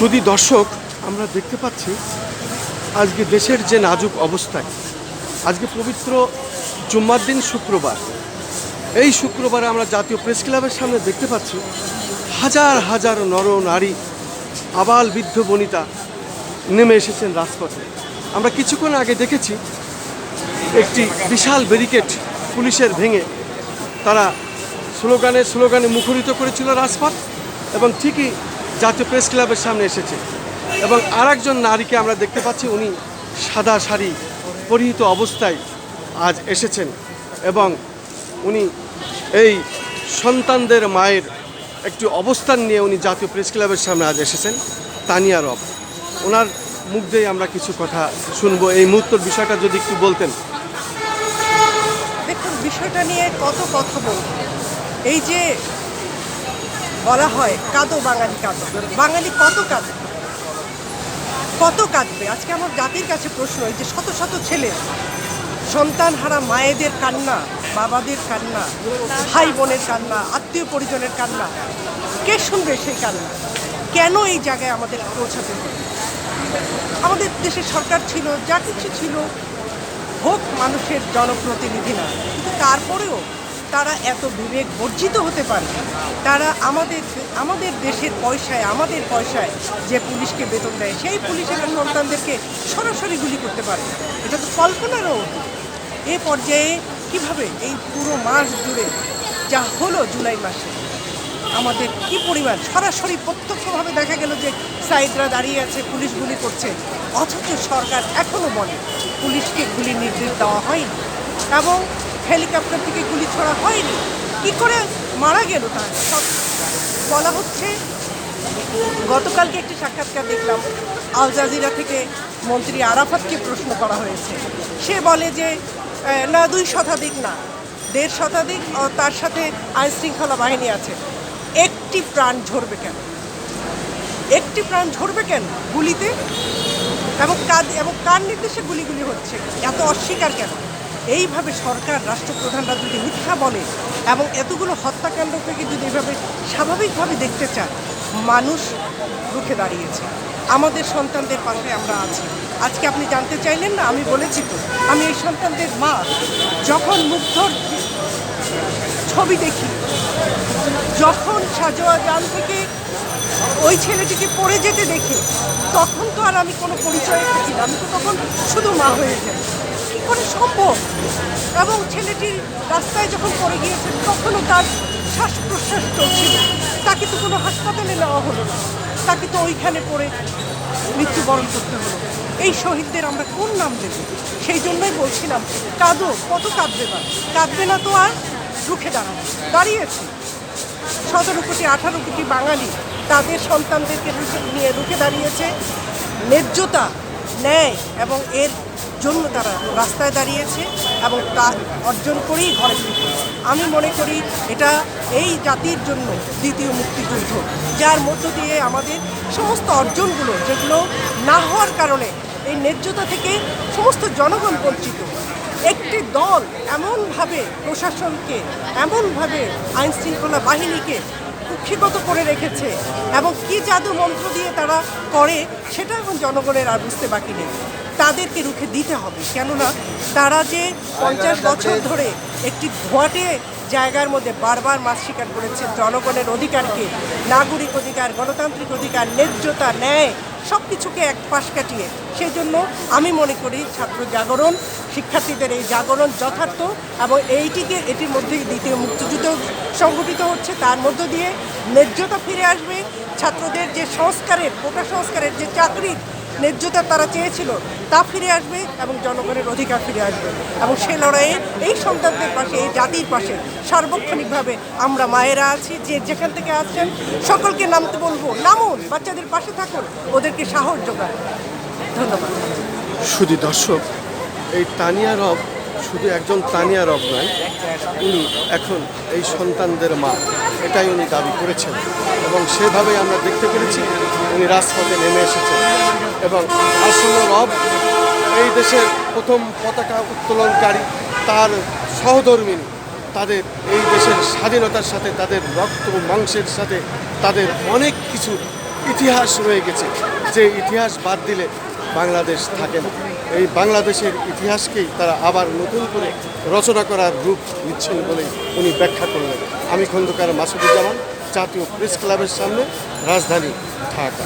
সুদী দর্শক, আমরা দেখতে পাচ্ছি আজকে দেশের যে নাজুক অবস্থায়। আজকে পবিত্র জুম্মার দিন শুক্রবার। এই শুক্রবারে আমরা জাতীয় প্রেস ক্লাবের সামনে দেখতে পাচ্ছি হাজার হাজার নর নারী, আবাল বৃদ্ধ বনিতা নেমে এসেছেন রাজপথে। আমরা কিছুক্ষণ আগে দেখেছি একটি বিশাল ব্যারিকেড পুলিশের ভেঙে তারা স্লোগানে স্লোগানে মুখরিত করেছিল রাজপথ এবং ঠিকই জাতীয় প্রেস ক্লাবের সামনে এসেছে। এবং আর একজন নারীকে আমরা দেখতে পাচ্ছি, উনি সাদা শাড়ি পরিহিত অবস্থায় আজ এসেছেন এবং উনি এই সন্তানদের মায়ের একটি অবস্থান নিয়ে উনি জাতীয় প্রেস ক্লাবের সামনে আজ এসেছেন, তানিয়া রব। ওনার মুখ দিয়ে আমরা কিছু কথা শুনব। এই মুহূর্তের বিষয়টা যদি একটু বলতেন। দেখুন, বিষয়টা নিয়ে কত কথা বলব। এই যে বলা হয় কাঁদো বাঙালি কাঁদো। বাঙালি কত কাঁদে কত কাঁদবে? আজকে আমার জাতির কাছে প্রশ্ন, এই যে শত শত ছেলে, সন্তান হারা মায়েদের কান্না, বাবাদের কান্না, ভাই বোনের কান্না, আত্মীয় পরিজনের কান্না, কে শুনবে সেই কান্না? কেন এই জায়গায় আমাদের পৌঁছাতে হবে? আমাদের দেশের সরকার ছিল, যা কিছু ছিল, হোক মানুষের জনপ্রতিনিধি না, কিন্তু তারপরেও তারা এত বিবেক বর্জিত হতে পারে? তারা আমাদের আমাদের দেশের পয়সায়, আমাদের পয়সায় যে পুলিশকে বেতন দেয়, সেই পুলিশের সন্তানদেরকে সরাসরি গুলি করতে পারে। এটা তো কল্পনারও এ পর্যায়ে কীভাবে এই পুরো মাস জুড়ে যা হলো জুলাই মাসে, আমাদের কি পরিমাণ সরাসরি প্রত্যক্ষভাবে দেখা গেল যে সাইদরা দাঁড়িয়ে আছে, পুলিশ গুলি করছে, অথচ সরকার এখনও বলে পুলিশকে গুলি নির্দেশ দেওয়া হয়নি। এবং হেলিকপ্টার থেকে গুলি ছোড়া হয়নি। কি করে মারা গেল তার? সব বলা হচ্ছে। গতকালকে একটি সাক্ষাৎকার দেখলাম, আল জাজিরা থেকে মন্ত্রী আরাফাতকে প্রশ্ন করা হয়েছে। সে বলে যে না, দুই শতাধিক না, দেড় শতাধিক, ও তার সাথে আইন শৃঙ্খলা বাহিনী আছে। একটি প্রাণ ঝরবে কেন? একটি প্রাণ ঝরবে কেন গুলিতে? এবং কার এবং কার নির্দেশে গুলিগুলি হচ্ছে? এত অস্বীকার কেন? এইভাবে সরকার, রাষ্ট্রপ্রধানরা যদি মিথ্যা বলে এবং এতগুলো হত্যাকাণ্ড থেকে যদি এভাবে স্বাভাবিকভাবে দেখতে চায় মানুষ রুখে দাঁড়িয়েছে। আমাদের সন্তানদের পাশে আমরা আছি। আজকে আপনি জানতে চাইলেন না, আমি বলেছি তো, আমি এই সন্তানদের মা। যখন মুগ্ধর ছবি দেখি, যখন সাজোয়া জান থেকে ওই ছেলেটিকে পড়ে যেতে দেখি, তখন তো আর আমি কোনো পরিচয়ে থাকি না। আমি তো তখন শুধু মা হয়ে যাই। করে সম্ভব। এবং ছেলেটি রাস্তায় যখন পড়ে গিয়েছে, তখনও তার শ্বাস প্রশ্বাস চলছিল। তাকে তো কোনো হাসপাতালে নেওয়া হলো না। তাকে তো ওইখানে পড়ে মৃত্যুবরণ করতে হলো। এই শহীদদের আমরা কোন নাম দেব? সেই জন্যই বলছিলাম, কাঁদো, কত কাঁদবে না কাঁদবে না তো আর রুখে দাঁড়াবে দাঁড়িয়েছে। সতেরো কোটি, আঠারো কোটি বাঙালি তাদের সন্তানদেরকে নিয়ে রুখে দাঁড়িয়েছে। ন্যায্যতা ন্যায় এবং এর জন্য তারা রাস্তায় দাঁড়িয়েছে এবং তা অর্জন করেই ঘরে আমি মনে করি এটা এই জাতির জন্য দ্বিতীয় মুক্তিযুদ্ধ, যার মধ্য দিয়ে আমাদের সমস্ত অর্জনগুলো যেগুলো না হওয়ার কারণে এই ন্যায্যতা থেকে সমস্ত জনগণ বঞ্চিত। একটি দল এমনভাবে প্রশাসনকে, এমনভাবে আইনশৃঙ্খলা বাহিনীকে কুক্ষিগত করে রেখেছে এবং কি জাদু মন্ত্র দিয়ে তারা করে সেটা এখন জনগণের আর বুঝতে বাকি নেই। তাদেরকে রুখে দিতে হবে। কেননা তারা যে পঞ্চাশ বছর ধরে একটি ধোয়াটে জায়গার মধ্যে বারবার মাছ শিকার করেছে জনগণের অধিকারকে। নাগরিক অধিকার, গণতান্ত্রিক অধিকার, ন্যায্যতা, ন্যায় সব কিছুকে এক পাশ কাটিয়ে। সেই জন্য আমি মনে করি, ছাত্র জাগরণ, শিক্ষার্থীদের এই জাগরণ যথার্থ এবং এইটিকে এটির মধ্যে দ্বিতীয় মুক্তিযুদ্ধ সংগঠিত হচ্ছে। তার মধ্য দিয়ে ন্যায্যতা ফিরে আসবে। ছাত্রদের যে সংস্কারের কোটা সংস্কারের যে চাকরির ন্যায্যতা তারা চেয়েছিল, তা ফিরে আসবে এবং জনগণের অধিকার ফিরে আসবে। এবং সে লড়াইয়ে এই সন্তানদের পাশে, এই জাতির পাশে সার্বক্ষণিকভাবে আমরা মায়েরা আছি, যে যেখান থেকে আসছেন, সকলকে নামতে বলব, নামুন, বাচ্চাদের পাশে থাকুন, ওদেরকে সাহস যোগান। ধন্যবাদ। শুধু দর্শক, এই তানিয়া রব শুধু একজন তানিয়া রব নয়, উনি এখন এই সন্তানদের মা। এটাই উনি দাবি করেছেন। এবং সেভাবেই আমরা দেখতে পেরেছি উনি রাজপথে নেমে এসেছেন। এবং আসন্ন রব এই দেশের প্রথম পতাকা উত্তোলনকারী, তার সহধর্মিনী, তাদের এই দেশের স্বাধীনতার সাথে, তাদের রক্ত মাংসের সাথে, তাদের অনেক কিছু ইতিহাস রয়ে গেছে। যে ইতিহাস বাদ দিলে বাংলাদেশ থাকে না। এই বাংলাদেশের ইতিহাসকেই তারা আবার নতুন করে রচনা করার রূপ নিচ্ছেন বলে উনি ব্যাখ্যা করলেন। আমি খন্দকার মাসুদুজ্জামান, জাতীয় প্রেস ক্লাবের সামনে রাজধানী ঢাকা।